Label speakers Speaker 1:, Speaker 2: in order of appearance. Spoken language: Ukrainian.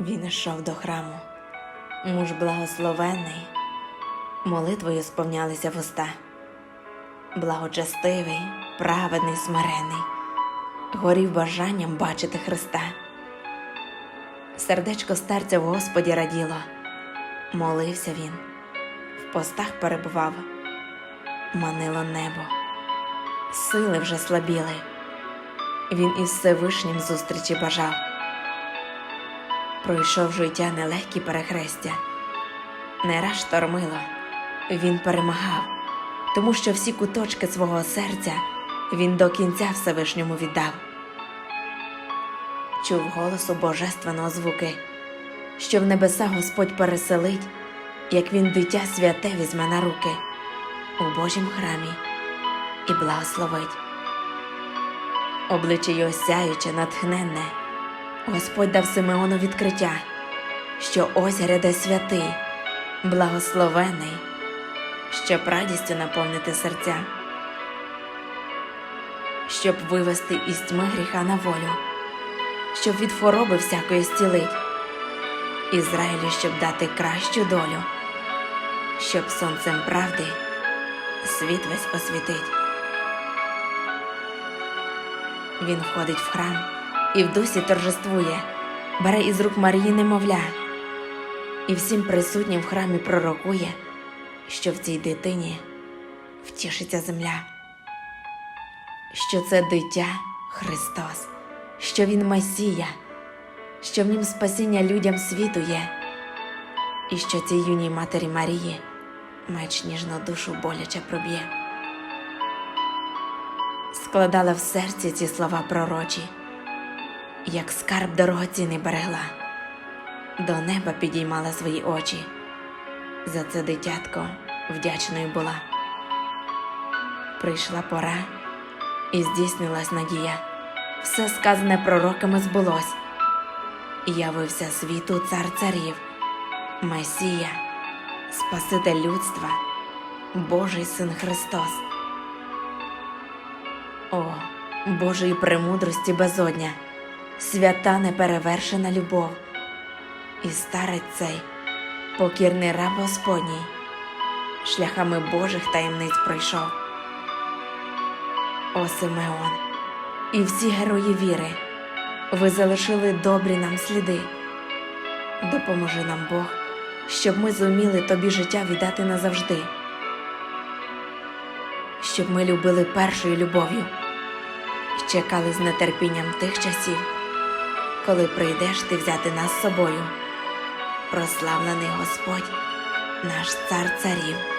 Speaker 1: Він йшов до храму, муж благословений, молитвою сповнялися вуста, благочестивий, праведний, смирений, горів бажанням бачити Христа. Сердечко старця в Господі раділо, молився він, в постах перебував, манило небо, сили вже слабіли, він із Всевишнім зустрічі бажав. Пройшов життя нелегкі перехрестя, не раз штормило, він перемагав, тому що всі куточки свого серця він до кінця Всевишньому віддав. Чув голосу божественного звуки, що в небеса Господь переселить, як він дитя святе візьме на руки у Божім храмі і благословить. Обличчя його сяюче, натхненне. Господь дав Симеону відкриття, що ось гряде святий, благословений, щоб радістю наповнити серця, щоб вивести із тьми гріха на волю, щоб від хвороби всякої зцілить, Ізраїлю, щоб дати кращу долю, щоб сонцем правди світ весь освітить. Він входить в храм і в дусі торжествує, бере із рук Марії немовля, і всім присутнім в храмі пророкує, що в цій дитині втішиться земля, що це дитя Христос, що Він Месія, що в нім спасіння людям світу є, і що цій юній матері Марії меч ніжно душу боляче проб'є. Складала в серці ці слова пророчі як скарб дорогоцінний берегла, до неба підіймала свої очі. За це дитятко вдячною була. Прийшла пора і здійснилась надія, все сказане пророками збулось. Явився світу цар царів, Месія, Спаситель людства, Божий син Христос. О, Божої премудрості безодня! Свята неперевершена любов, і старець цей, покірний раб Господній, шляхами Божих таємниць пройшов. О Симеон, і всі герої віри, ви залишили добрі нам сліди. Допоможи нам Бог, щоб ми зуміли тобі життя віддати назавжди, щоб ми любили першою любов'ю, чекали з нетерпінням тих часів коли прийдеш ти взяти нас з собою. Прославлений Господь, наш цар царів.